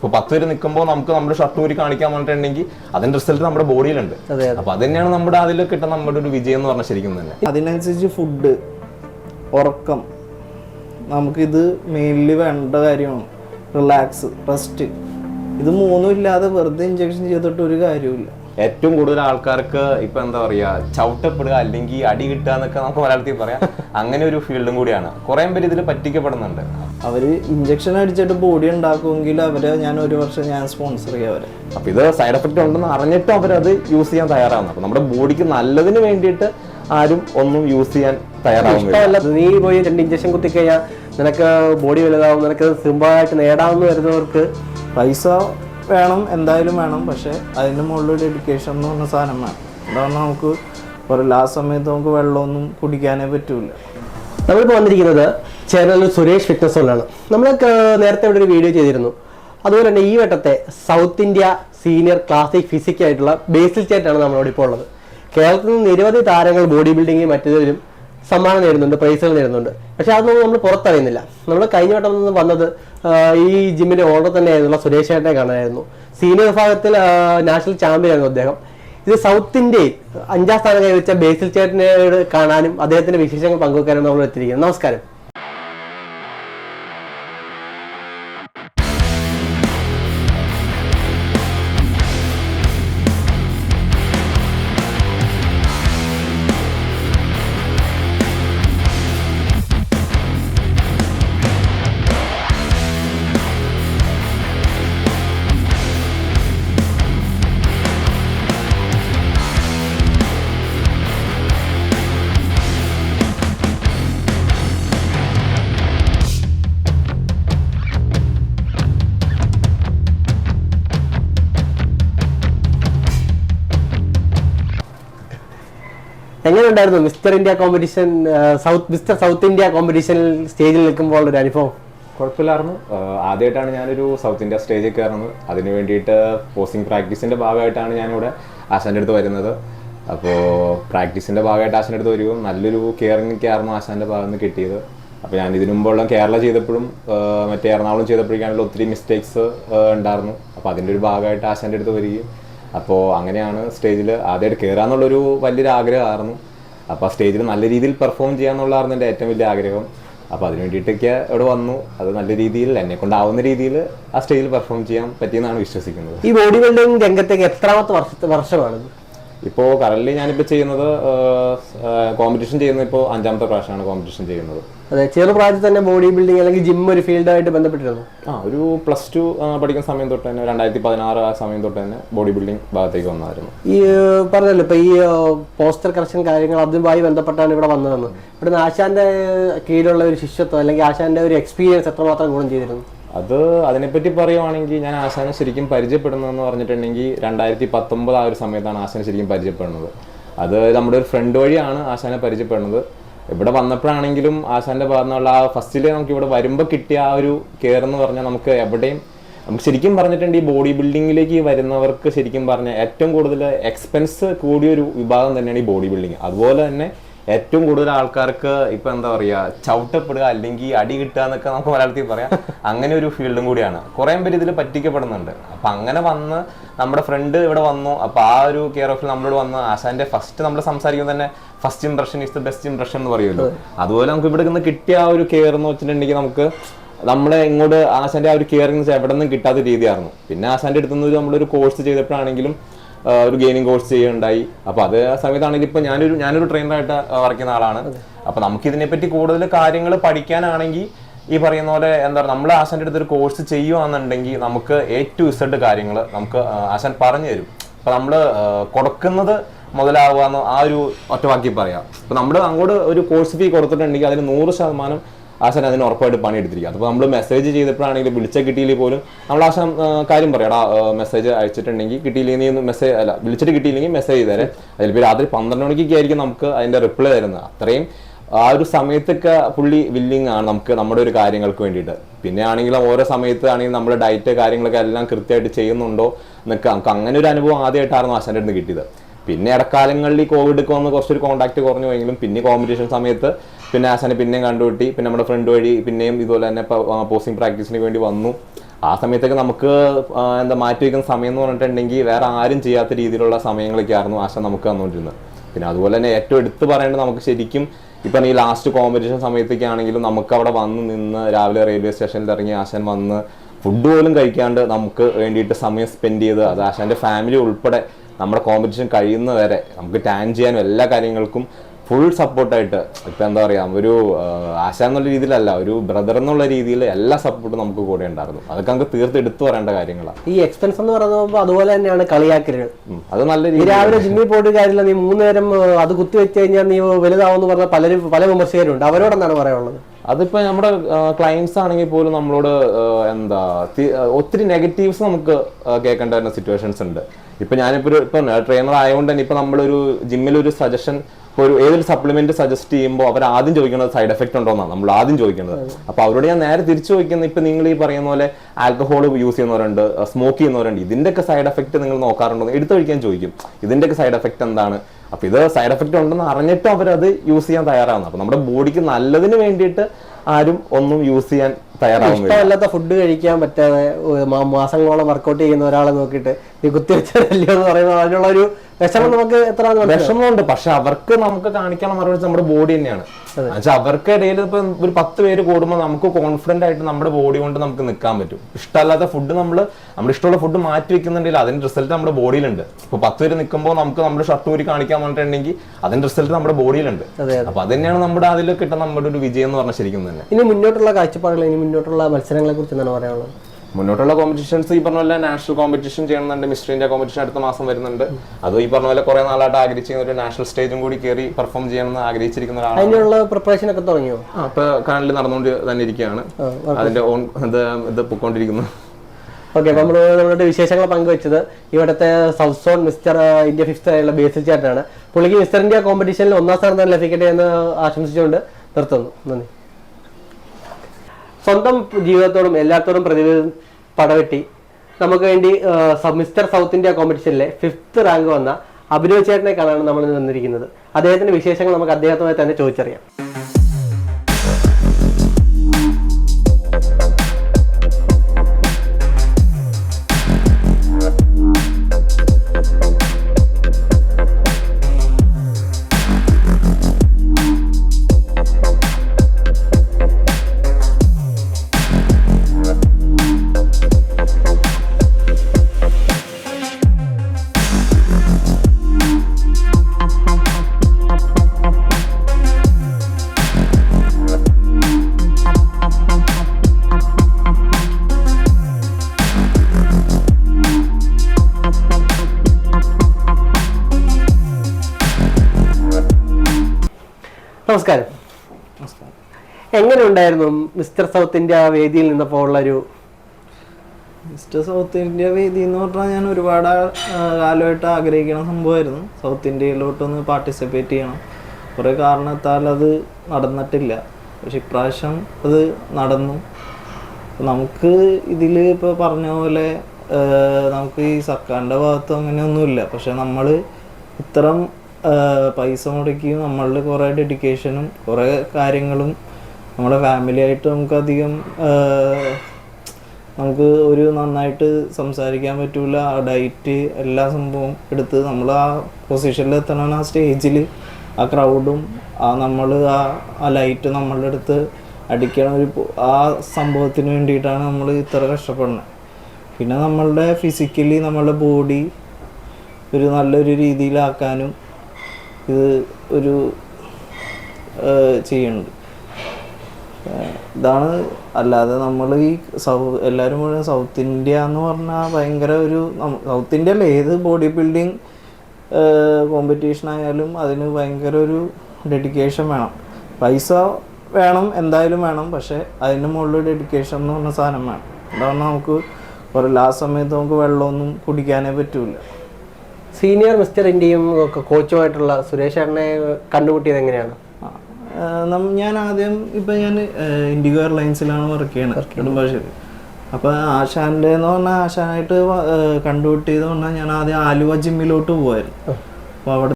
ഇപ്പൊ പത്ത് പേര് നിൽക്കുമ്പോൾ നമുക്ക് നമ്മുടെ ഷർട്ട് ഊരി കാണിക്കാൻ പറഞ്ഞിട്ടുണ്ടെങ്കിൽ അതിന്റെ റിസൾട്ട് നമ്മുടെ ബോഡിയിലുണ്ട് അപ്പൊ അത് തന്നെയാണ് നമ്മുടെ അതിൽ കിട്ടുന്ന നമ്മുടെ ഒരു വിജയം എന്ന് പറഞ്ഞാൽ ശരിക്കും തന്നെ. അതിനനുസരിച്ച് ഫുഡ് ഉറക്കം നമുക്കിത് മെയിൻലി വേണ്ട കാര്യമാണ്. റിലാക്സ് റെസ്റ്റ് ഇത് മൂന്നും ഇല്ലാതെ വെറുതെ ഇഞ്ചക്ഷൻ ചെയ്തിട്ട് ഒരു കാര്യവുമില്ല. ഏറ്റവും കൂടുതൽ ആൾക്കാർക്ക് ഇപ്പൊ എന്താ പറയാ ചവിട്ടപ്പെടുക അല്ലെങ്കിൽ അടി കിട്ടുക എന്നൊക്കെ നമുക്ക് മലയാളത്തിൽ പറയാം. അങ്ങനെ ഒരു ഫീൽഡും കൂടിയാണ്. കുറെ പേര് ഇതിൽ പറ്റിക്കപ്പെടുന്നുണ്ട്. അവർ ഇഞ്ചക്ഷൻ അടിച്ചിട്ട് ബോഡി ഉണ്ടാക്കുമെങ്കിൽ അവരെ ഞാൻ ഒരു വർഷം ഞാൻ സ്പോൺസർ ചെയ്യാം അവരെ. അപ്പൊ ഇത് സൈഡ് എഫക്റ്റ് ഉണ്ടെന്ന് അറിഞ്ഞിട്ടും അവരത് യൂസ് ചെയ്യാൻ തയ്യാറാവുന്നു. അപ്പൊ നമ്മുടെ ബോഡിക്ക് നല്ലതിന് വേണ്ടിയിട്ട് ആരും ഒന്നും യൂസ് ചെയ്യാൻ തയ്യാറാവുന്നില്ല. നീ പോയി രണ്ട് ഇഞ്ചക്ഷൻ കുത്തിക്കഴിഞ്ഞാൽ നിനക്ക് ബോഡി വലുതാവും നിനക്ക് സിമ്പിളായിട്ട് നേടാമെന്ന് വരുന്നവർക്ക് പൈസ വേണം എന്തായാലും വേണം പക്ഷേ അതിന് മുകളിൽ ഡെഡിക്കേഷൻ എന്ന് പറഞ്ഞ സാധനം വേണം. അതാണ് നമുക്ക് ഒരു ലാസ്റ്റ് സമയത്ത് നമുക്ക് വെള്ളമൊന്നും കുടിക്കാനേ പറ്റൂല. നമ്മളിപ്പോൾ വന്നിരിക്കുന്നത് ചേർന്നല്ലൂർ സുരേഷ് ഫിറ്റ്നസ് ഹോളിലാണ് നമ്മൾ നേരത്തെ ഇവിടെ ഒരു വീഡിയോ ചെയ്തിരുന്നു. അതുപോലെ തന്നെ ഈ വട്ടത്തെ സൗത്ത് ഇന്ത്യ സീനിയർ ക്ലാസിക് ഫിസിക്കായിട്ടുള്ള ബേസിൽ ചേട്ടാണ് നമ്മളോട് ഇപ്പോൾ ഉള്ളത്. കേരളത്തിൽ നിന്ന് നിരവധി താരങ്ങൾ ബോഡി ബിൽഡിങ്ങും മറ്റേതിലും സമ്മാനം നേടുന്നുണ്ട് പ്രൈസുകൾ നേടുന്നുണ്ട്. പക്ഷെ അതൊന്നും നമ്മൾ പുറത്തറിയുന്നില്ല. നമ്മൾ കഴിഞ്ഞ വട്ടം നിന്ന് വന്നത് ഈ ജിമ്മിന്റെ ഓണർ തന്നെയായിരുന്നുള്ള സുരേഷ് ചേട്ടനെ കാണാനായിരുന്നു സീനിയർ വിഭാഗത്തിൽ നാഷണൽ ചാമ്പ്യൻ ആയിരുന്നു അദ്ദേഹം. ഇത് സൗത്ത് ഇന്ത്യയിൽ അഞ്ചാം സ്ഥാനം കൈവച്ച ബേസിൽ ചേട്ടനെ കാണാനും അദ്ദേഹത്തിന്റെ വിശേഷങ്ങൾ പങ്കുവെക്കാനും നമ്മൾ എത്തിയിരിക്കുന്നത് നമസ്കാരം. എങ്ങനെയുണ്ടായിരുന്നു mister India competition south mister south India കോമ്പറ്റീഷനിൽ സ്റ്റേജിൽ നിൽക്കുമ്പോൾ ഒരു അനുഭവം. കുഴപ്പമില്ലായിരുന്നു. ആദ്യമായിട്ടാണ് ഞാനൊരു സൗത്ത് ഇന്ത്യ സ്റ്റേജിൽ കയറുന്നത്. അതിന് വേണ്ടിയിട്ട് പോസ്റ്റിംഗ് പ്രാക്ടീസിന്റെ ഭാഗമായിട്ടാണ് ഞാനിവിടെ ആശാന്റെ അടുത്ത് വരുന്നത്. അപ്പോൾ പ്രാക്ടീസിന്റെ ഭാഗമായിട്ട് ആശാന്റെ അടുത്ത് വരികയും നല്ലൊരു കെയറിങ് ആയിരുന്നു ആശാന്റെ ഭാഗത്ത് നിന്ന് കിട്ടിയത്. അപ്പോൾ ഞാൻ ഇതിനു മുമ്പുള്ള കേരള ചെയ്തപ്പോഴും മറ്റേ എറണാകുളം ചെയ്തപ്പോഴേക്കാണല്ലോ ഒത്തിരി മിസ്റ്റേക്സ് ഉണ്ടായിരുന്നു. അപ്പോൾ അതിന്റെ ഒരു ഭാഗമായിട്ട് ആശാന്റെ അടുത്ത് വരികയും. അപ്പോൾ അങ്ങനെയാണ് സ്റ്റേജിൽ ആദ്യമായിട്ട് കയറാന്നുള്ളൊരു വലിയൊരു ആഗ്രഹമായിരുന്നു. അപ്പോൾ ആ സ്റ്റേജിൽ നല്ല രീതിയിൽ പെർഫോം ചെയ്യാന്നുള്ളതായിരുന്നു എന്റെ ഏറ്റവും വലിയ ആഗ്രഹം. അപ്പോൾ അതിന് വേണ്ടിയിട്ടൊക്കെ ഇവിടെ വന്നു. അത് നല്ല രീതിയിൽ എന്നെ കൊണ്ടാവുന്ന രീതിയിൽ ആ സ്റ്റേജിൽ പെർഫോം ചെയ്യാൻ പറ്റിയെന്നാണ് വിശ്വസിക്കുന്നത്. ഈ ബോഡി ബിൽഡിംഗ് രംഗത്തേക്ക് എത്രാമത്തെ വർഷത്തെ വർഷമാണ്? ഇപ്പോൾ കറന്റ് ഞാനിപ്പോൾ ചെയ്യുന്നത് കോമ്പറ്റീഷൻ ചെയ്യുന്നത് ഇപ്പോൾ അഞ്ചാമത്തെ പ്രാവശ്യമാണ് കോമ്പറ്റീഷൻ ചെയ്യുന്നത്. അതെ ചെറുപ്രായത്തിൽ തന്നെ ബോഡി ബിൽഡിംഗ് അല്ലെങ്കിൽ ജിം ഒരു ഫീൽഡായിട്ട് ബന്ധപ്പെട്ടിരുന്നു? ആ ഒരു പ്ലസ് ടു പഠിക്കുന്ന സമയം തൊട്ട് തന്നെ രണ്ടായിരത്തി പതിനാറ് ആ സമയം തൊട്ട് തന്നെ ബോഡി ബിൽഡിംഗ് ഭാഗത്തേക്ക് വന്നായിരുന്നു ഈ പറഞ്ഞല്ലോ ഇപ്പൊ ഈ പോസ്റ്റർ കറക്ഷൻ കാര്യങ്ങൾ അതുമായി ബന്ധപ്പെട്ടാണ് ഇവിടെ വന്നതെന്ന്. ഇവിടുന്ന് ആശാന്റെ കീഴിലുള്ള ഒരു ശിഷ്യത്വം അല്ലെങ്കിൽ ആശാന്റെ ഒരു എക്സ്പീരിയൻസ് എത്രമാത്രം ഗുണം ചെയ്തിരുന്നു? അത് അതിനെപ്പറ്റി പറയുവാണെങ്കിൽ ഞാൻ ആശാനെ ശരിക്കും പരിചയപ്പെടുന്നതെന്ന് പറഞ്ഞിട്ടുണ്ടെങ്കിൽ രണ്ടായിരത്തി പത്തൊമ്പത് ആ ഒരു സമയത്താണ് ആശാനെ ശരിക്കും പരിചയപ്പെടുന്നത്. അത് നമ്മുടെ ഒരു ഫ്രണ്ട് വഴിയാണ് ആശാനെ പരിചയപ്പെടുന്നത്. ഇവിടെ വന്നപ്പോഴാണെങ്കിലും ആശാന്റെ ഭാഗത്തു നിന്നുള്ള ആ ഫസ്റ്റിലെ നമുക്ക് ഇവിടെ വരുമ്പോൾ കിട്ടിയ ആ ഒരു കെയർ എന്ന് പറഞ്ഞാൽ നമുക്ക് എവിടെയും നമുക്ക് ശരിക്കും പറഞ്ഞിട്ടുണ്ട് ഈ ബോഡി ബിൽഡിങ്ങിലേക്ക് വരുന്നവർക്ക് ശരിക്കും പറഞ്ഞാൽ ഏറ്റവും കൂടുതൽ എക്സ്പെൻസ് കൂടിയൊരു വിഭാഗം തന്നെയാണ് ഈ ബോഡി ബിൽഡിങ് അതുപോലെ തന്നെ ഏറ്റവും കൂടുതൽ ആൾക്കാർക്ക് ഇപ്പൊ എന്താ പറയാ ചവിട്ടപ്പെടുക അല്ലെങ്കിൽ അടി കിട്ടുക എന്നൊക്കെ നമുക്ക് മലയാളത്തിൽ പറയാം. അങ്ങനെ ഒരു ഫീൽഡും കൂടിയാണ്. കുറെ പേര് ഇതിൽ പറ്റിക്കപ്പെടുന്നുണ്ട്. അപ്പൊ അങ്ങനെ വന്ന് നമ്മുടെ ഫ്രണ്ട് ഇവിടെ വന്നു. അപ്പൊ ആ ഒരു കെയർ ഓഫിൽ നമ്മളോട് വന്ന് ആശാന്റെ ഫസ്റ്റ് നമ്മൾ സംസാരിക്കുമ്പോൾ തന്നെ first impression is the best impression എന്ന് പറയുമല്ലോ. അതുപോലെ നമുക്ക് ഇവിടെ നിന്ന് കിട്ടിയ ആ ഒരു കെയർ എന്ന് വെച്ചിട്ടുണ്ടെങ്കിൽ നമുക്ക് നമ്മളെ ഇങ്ങോട്ട് ആശാന്റെ ആ ഒരു കെയറിങ് എവിടെ നിന്നും കിട്ടാത്ത രീതിയായിരുന്നു. പിന്നെ ആശാന്റെ അടുത്തുനിന്ന് നമ്മളൊരു കോഴ്സ് ചെയ്തപ്പോഴാണെങ്കിലും ഒരു ഗെയിമിംഗ് കോഴ്സ് ചെയ്യുകയുണ്ടായി അപ്പൊ അത് ആ സമയത്താണെങ്കിൽ ഇപ്പൊ ഞാനൊരു ഞാനൊരു ട്രെയിനറായിട്ട് വർക്ക് ചെയ്യുന്ന ആളാണ്. അപ്പൊ നമുക്ക് ഇതിനെപ്പറ്റി കൂടുതൽ കാര്യങ്ങൾ പഠിക്കാനാണെങ്കിൽ ഈ പറയുന്ന പോലെ എന്താ പറയുക നമ്മൾ ആശാന്റെ അടുത്ത് ഒരു കോഴ്സ് ചെയ്യുകയാണെന്നുണ്ടെങ്കിൽ നമുക്ക് എ ടു ഇസഡ് കാര്യങ്ങൾ നമുക്ക് ആശാൻ പറഞ്ഞു തരും. അപ്പൊ നമ്മൾ കൊടുക്കുന്നത് മുതലാവുക എന്ന് ആ ഒരു ഒറ്റവാക്കി പറയാം. അപ്പൊ നമ്മൾ അങ്ങോട്ട് ഒരു കോഴ്സ് ഫീ കൊടുത്തിട്ടുണ്ടെങ്കിൽ അതിന് നൂറ് ശതമാനം ആശാൻ അതിന് ഉറപ്പായിട്ട് പണിയെടുത്തിരിക്കുക അപ്പോൾ നമ്മൾ മെസ്സേജ് ചെയ്തപ്പോഴാണെങ്കിൽ വിളിച്ച കിട്ടിയില്ലെങ്കിൽ പോലും നമ്മൾ ആശാൻ കാര്യം പറയാടാ മെസ്സേജ് അയച്ചിട്ടുണ്ടെങ്കിൽ കിട്ടിയില്ലെങ്കിൽ മെസ്സേജ് അല്ല വിളിച്ചിട്ട് കിട്ടിയില്ലെങ്കിൽ മെസ്സേജ് ചെയ്തേരെ. അതിൽ രാത്രി പന്ത്രണ്ട് മണിക്കൊക്കെ ആയിരിക്കും നമുക്ക് അതിന്റെ റിപ്ലൈ തരുന്നത്. അത്രയും ആ ഒരു സമയത്തൊക്കെ പുള്ളി വില്ലിങ് ആണ് നമുക്ക് നമ്മുടെ ഒരു കാര്യങ്ങൾക്ക് വേണ്ടിയിട്ട്. പിന്നെ ആണെങ്കിലും ഓരോ സമയത്ത് ആണെങ്കിൽ നമ്മുടെ ഡയറ്റ് കാര്യങ്ങളൊക്കെ എല്ലാം കൃത്യമായിട്ട് ചെയ്യുന്നുണ്ടോ എന്നൊക്കെ നമുക്ക് അങ്ങനെ ഒരു അനുഭവം ആദ്യമായിട്ടായിരുന്നു ആശാന്റെ അടുത്ത് കിട്ടിയത്. പിന്നെ ഇടക്കാലങ്ങളിൽ കോവിഡ് ഒക്കെ വന്ന് കുറച്ചൊരു കോൺടാക്ട് കുറഞ്ഞു പോയെങ്കിലും പിന്നെ കോമ്പറ്റീഷൻ സമയത്ത് പിന്നെ ആശാനെ പിന്നെയും കണ്ടുപിട്ടി പിന്നെ നമ്മുടെ ഫ്രണ്ട് വഴി പിന്നെയും ഇതുപോലെ തന്നെ പോസ്റ്റിംഗ് പ്രാക്ടീസിന് വേണ്ടി വന്നു. ആ സമയത്തൊക്കെ നമുക്ക് എന്താ മാറ്റി വയ്ക്കുന്ന സമയം എന്ന് പറഞ്ഞിട്ടുണ്ടെങ്കിൽ വേറെ ആരും ചെയ്യാത്ത രീതിയിലുള്ള സമയങ്ങളൊക്കെ ആയിരുന്നു ആശ നമുക്ക് തന്നുകൊണ്ടിരുന്നത്. പിന്നെ അതുപോലെ തന്നെ ഏറ്റവും എടുത്തു പറയേണ്ടത് നമുക്ക് ശരിക്കും ഇപ്പം ഈ ലാസ്റ്റ് കോമ്പറ്റീഷൻ സമയത്തൊക്കെ ആണെങ്കിലും നമുക്ക് അവിടെ വന്ന് നിന്ന് രാവിലെ റെയിൽവേ സ്റ്റേഷനിൽ ഇറങ്ങി ആശാൻ വന്ന് ഫുഡ് പോലും കഴിക്കാണ്ട് നമുക്ക് വേണ്ടിയിട്ട് സമയം സ്പെൻഡ് ചെയ്ത് അത് ആശാന്റെ ഫാമിലി ഉൾപ്പെടെ നമ്മുടെ കോമ്പറ്റീഷൻ കഴിയുന്ന വരെ നമുക്ക് ടാൻ ചെയ്യാനും എല്ലാ കാര്യങ്ങൾക്കും ഫുൾ സപ്പോർട്ടായിട്ട് ഇപ്പം എന്താ പറയുക ഒരു ആശ എന്നുള്ള രീതിയിലല്ല ഒരു ബ്രദർ എന്നുള്ള രീതിയിൽ എല്ലാ സപ്പോർട്ടും നമുക്ക് കൂടെ ഉണ്ടായിരുന്നു. അതൊക്കെ നമുക്ക് തീർത്ത് എടുത്തു പറയേണ്ട കാര്യങ്ങളാണ് ഈ എക്സ്പെൻസ് എന്ന് പറയുമ്പോൾ അതുപോലെ തന്നെയാണ് കളിയാക്കലുകൾ അത് നല്ല രീതി രാവിലെ ജിമ്മിൽ പോയിട്ട് കാര്യമില്ല നീ മൂന്ന് നേരം അത് കുത്തി വെച്ച് കഴിഞ്ഞാൽ നീ വലുതാവുമെന്ന് പറഞ്ഞ പലരും പല വിമർശകരുണ്ട്. അവരോടെന്താണ് പറയാനുള്ളത്? അതിപ്പോ നമ്മുടെ ക്ലയൻസ് ആണെങ്കിൽ പോലും നമ്മളോട് എന്താ ഒത്തിരി നെഗറ്റീവ്സ് നമുക്ക് കേൾക്കേണ്ട വരുന്ന സിറ്റുവേഷൻസ് ഉണ്ട്. ഇപ്പൊ ഞാനിപ്പോ ഒരു ഇപ്പൊ ട്രെയിനർ ആയതുകൊണ്ട് തന്നെ ഇപ്പൊ നമ്മളൊരു ജിമ്മിൽ ഒരു സജഷൻ ഒരു ഏതൊരു സപ്ലിമെന്റ് സജസ്റ്റ് ചെയ്യുമ്പോൾ അവർ ആദ്യം ചോദിക്കുന്നത് സൈഡ് എഫക്ട് ഉണ്ടോ എന്നാണ്. നമ്മൾ ആദ്യം ചോദിക്കുന്നത്. അപ്പൊ അവരോട് ഞാൻ നേരെ തിരിച്ചു ചോദിക്കുന്നത് ഇപ്പൊ നിങ്ങൾ ഈ പറയുന്ന പോലെ ആൽക്കഹോൾ യൂസ് ചെയ്യുന്നവരുണ്ട് സ്മോക്ക് ചെയ്യുന്നവരുണ്ട്. ഇതിന്റെയൊക്കെ സൈഡ് എഫക്ട് നിങ്ങൾ നോക്കാറുണ്ടോ എടുത്തു കഴിക്കാൻ ചോദിക്കും. ഇതിന്റെയൊക്കെ സൈഡ് എഫക്ട് എന്താണ്? അപ്പൊ ഇത് സൈഡ് എഫക്റ്റ് ഉണ്ടെന്ന് അറിഞ്ഞിട്ടും അവരത് യൂസ് ചെയ്യാൻ തയ്യാറാവുന്നു. അപ്പൊ നമ്മുടെ ബോഡിക്ക് നല്ലതിന് വേണ്ടിയിട്ട് ആരും ഒന്നും യൂസ് ചെയ്യാൻ തയ്യാറാവുന്നില്ല. ഇഷ്ടമല്ലാത്ത ഫുഡ് കഴിക്കാൻ പറ്റാതെ മാസങ്ങളോളം വർക്കൗട്ട് ചെയ്യുന്ന ഒരാളെ നോക്കിയിട്ട് നീ കുത്തി എന്ന് പറയുന്ന അതിനുള്ള ഒരു വിഷമം നമുക്ക് എത്ര വിഷമമുണ്ട്. പക്ഷെ അവർക്ക് നമുക്ക് കാണിക്കാനുള്ള മറുപടി നമ്മുടെ ബോഡി തന്നെയാണ്. എന്നുവെച്ചാൽ അവർക്ക് ഇടയിൽ ഇപ്പൊ ഒരു പത്ത് പേര് കൂടുമ്പോൾ നമുക്ക് കോൺഫിഡന്റ് ആയിട്ട് നമ്മുടെ ബോഡി കൊണ്ട് നമുക്ക് നിൽക്കാൻ പറ്റും. ഇഷ്ടമല്ലാത്ത ഫുഡ് നമ്മൾ നമ്മുടെ ഇഷ്ടമുള്ള ഫുഡ് മാറ്റി വെക്കുന്നുണ്ടെങ്കിൽ അതിന്റെ റിസൾട്ട് നമ്മുടെ ബോഡിയിലുണ്ട് ഇപ്പൊ പത്ത് പേര് നിൽക്കുമ്പോൾ നമുക്ക് നമ്മുടെ ഷർട്ട് ഊരി കാണിക്കാൻ പറഞ്ഞിട്ടുണ്ടെങ്കിൽ അതിന്റെ റിസൾട്ട് നമ്മുടെ ബോഡിയിലുണ്ട് അപ്പൊ അത് തന്നെയാണ് നമ്മുടെ അതിൽ കിട്ടുന്ന നമ്മുടെ ഒരു വിജയം എന്ന് പറഞ്ഞാൽ ശരിക്കും ഇനി മുന്നോട്ടുള്ള കാഴ്ചപ്പാടുകൾ ഇനി മുന്നോട്ടുള്ള മത്സരങ്ങളെ കുറിച്ച് എന്താണ് പറയാനുള്ളത്? മുന്നോട്ടുള്ള കോമ്പറ്റീഷൻസ് ഈ പറഞ്ഞ പോലെ നാഷണൽ കോമ്പറ്റീഷൻ ചെയ്യണമെന്നുണ്ട് മിസ്റ്റർ ഇന്ത്യ കോമ്പറ്റീഷൻ അടുത്ത മാസം വരുന്നുണ്ട്. അത് ഈ പറഞ്ഞ പോലെ കുറെ നാളായിട്ട് ആഗ്രഹിച്ചിരുന്ന ഒരു നാഷണൽ സ്റ്റേജും കൂടി കയറി പെർഫോം ചെയ്യണമെന്ന് ആഗ്രഹിച്ചിരിക്കുന്ന ഒരാളാണ്. അതിനുള്ള പ്രിപ്പറേഷൻ ഒക്കെ തുടങ്ങിയോ? ഇപ്പൊ കറന്റ് നടന്നുകൊണ്ട് തന്നെ ഇരിക്കുകയാണ്. അതിന്റെ ഓൺ ഇത് ഇത് പൊക്കോണ്ടിരിക്കുന്നു. ഓക്കെ അപ്പൊ നമ്മൾ നമ്മുടെ വിശേഷങ്ങൾ പങ്കുവെച്ചത് ഇവിടുത്തെ south zone mister India fifth ആയുള്ള ബേസിൽ ചേട്ടനാണ് പുള്ളിക്ക് മിസ്റ്റർ ഇന്ത്യ കോമ്പറ്റീഷനിൽ ഒന്നാം സ്ഥാനം തന്നെ ലഭിക്കട്ടെ എന്ന് ആശംസിച്ചുകൊണ്ട് നിർത്തുന്നു. നന്ദി. സ്വന്തം ജീവിതത്തോടും എല്ലാത്തോടും പ്രതിവിധം പടവെട്ടി. നമുക്ക് വേണ്ടി മിസ്റ്റർ സൗത്ത് ഇന്ത്യ കോമ്പറ്റീഷനിലെ ഫിഫ്ത്ത് റാങ്ക് വന്ന അഭിനവ് ചേട്ടനെ കാണാനാണ് നമ്മൾ ഇന്ന് വന്നിരിക്കുന്നത്. അദ്ദേഹത്തിന്റെ വിശേഷങ്ങൾ നമുക്ക് അദ്ദേഹത്തുമായി തന്നെ ചോദിച്ചറിയാം. നമസ്കാരം. എങ്ങനെ ഉണ്ടായിരുന്നു മിസ്റ്റർ സൗത്ത് ഇന്ത്യ വേദിയിൽ നിന്നപ്പോൾ ഉള്ളൊരു മിസ്റ്റർ സൗത്ത് ഇന്ത്യ വേദി എന്ന് പറഞ്ഞാൽ ഞാൻ ഒരുപാട് കാലമായിട്ട് ആഗ്രഹിക്കുന്ന സംഭവമായിരുന്നു. സൗത്ത് ഇന്ത്യയിലോട്ടൊന്ന് പാർട്ടിസിപ്പേറ്റ് ചെയ്യണം. കുറേ കാരണത്താൽ അത് നടന്നിട്ടില്ല. പക്ഷെ ഇപ്രാവശ്യം അത് നടന്നു. നമുക്ക് ഇതിൽ ഇപ്പോൾ പറഞ്ഞ പോലെ നമുക്ക് ഈ സർക്കാരിന്റെ ഭാഗത്തും അങ്ങനെയൊന്നുമില്ല. പക്ഷെ നമ്മൾ ഇത്തരം പൈസ മുടക്കി നമ്മളുടെ കുറേ ഡെഡിക്കേഷനും കുറേ കാര്യങ്ങളും നമ്മുടെ ഫാമിലി ആയിട്ട് നമുക്കധികം നമുക്ക് ഒരു നന്നായിട്ട് സംസാരിക്കാൻ പറ്റൂല. ആ ഡയറ്റ് എല്ലാ സംഭവം എടുത്ത് നമ്മൾ ആ പൊസിഷനിൽ എത്തണം. ആ സ്റ്റേജിൽ ആ ക്രൗഡും ആ നമ്മൾ ആ ആ ലൈറ്റ് നമ്മളുടെ അടുത്ത് അടിക്കണ ഒരു ആ സംഭവത്തിന് വേണ്ടിയിട്ടാണ് നമ്മൾ ഇത്ര കഷ്ടപ്പെടുന്നത് പിന്നെ നമ്മളുടെ ഫിസിക്കലി നമ്മളുടെ ബോഡി ഒരു നല്ലൊരു രീതിയിലാക്കാനും ഇത് ഒരു ചെയ്യുന്നുണ്ട്. ഇതാണ് അല്ലാതെ നമ്മൾ ഈ സൗ എല്ലാവരും മുഴുവൻ സൗത്ത് ഇന്ത്യ എന്ന് പറഞ്ഞാൽ ഭയങ്കര ഒരു സൗത്ത് ഇന്ത്യ അല്ല ഏത് ബോഡി ബിൽഡിങ് കോമ്പറ്റീഷൻ ആയാലും അതിന് ഭയങ്കര ഒരു ഡെഡിക്കേഷൻ വേണം. പൈസ വേണം എന്തായാലും വേണം പക്ഷേ അതിന് മുകളിൽ ഡെഡിക്കേഷൻ എന്ന് പറഞ്ഞ സാധനം വേണം. അതാണ് നമുക്ക് ഒരു ലാസ്റ്റ് സമയത്ത് നമുക്ക് വെള്ളമൊന്നും കുടിക്കാനേ പറ്റൂല. സീനിയർ മിസ്റ്റർ ഇന്ത്യയും ഒക്കെ കോച്ചുമായിട്ടുള്ള സുരേഷ് ചേട്ടനെ കണ്ടുമുട്ടിയത് എങ്ങനെയാണ്? ഞാൻ ആദ്യം ഇപ്പൊ ഞാൻ ഇൻഡിഗോ എയർലൈൻസിലാണ് വർക്ക് ചെയ്യണത്. നെടുമ്പാശ്ശേരി അപ്പൊ ആശാന്റെ എന്ന് പറഞ്ഞാൽ ആശാനായിട്ട് കണ്ടുപിട്ടിയത് പറഞ്ഞാൽ ഞാൻ ആദ്യം ആലുവ ജിമ്മിലോട്ട് പോവായിരുന്നു. അപ്പൊ അവിടെ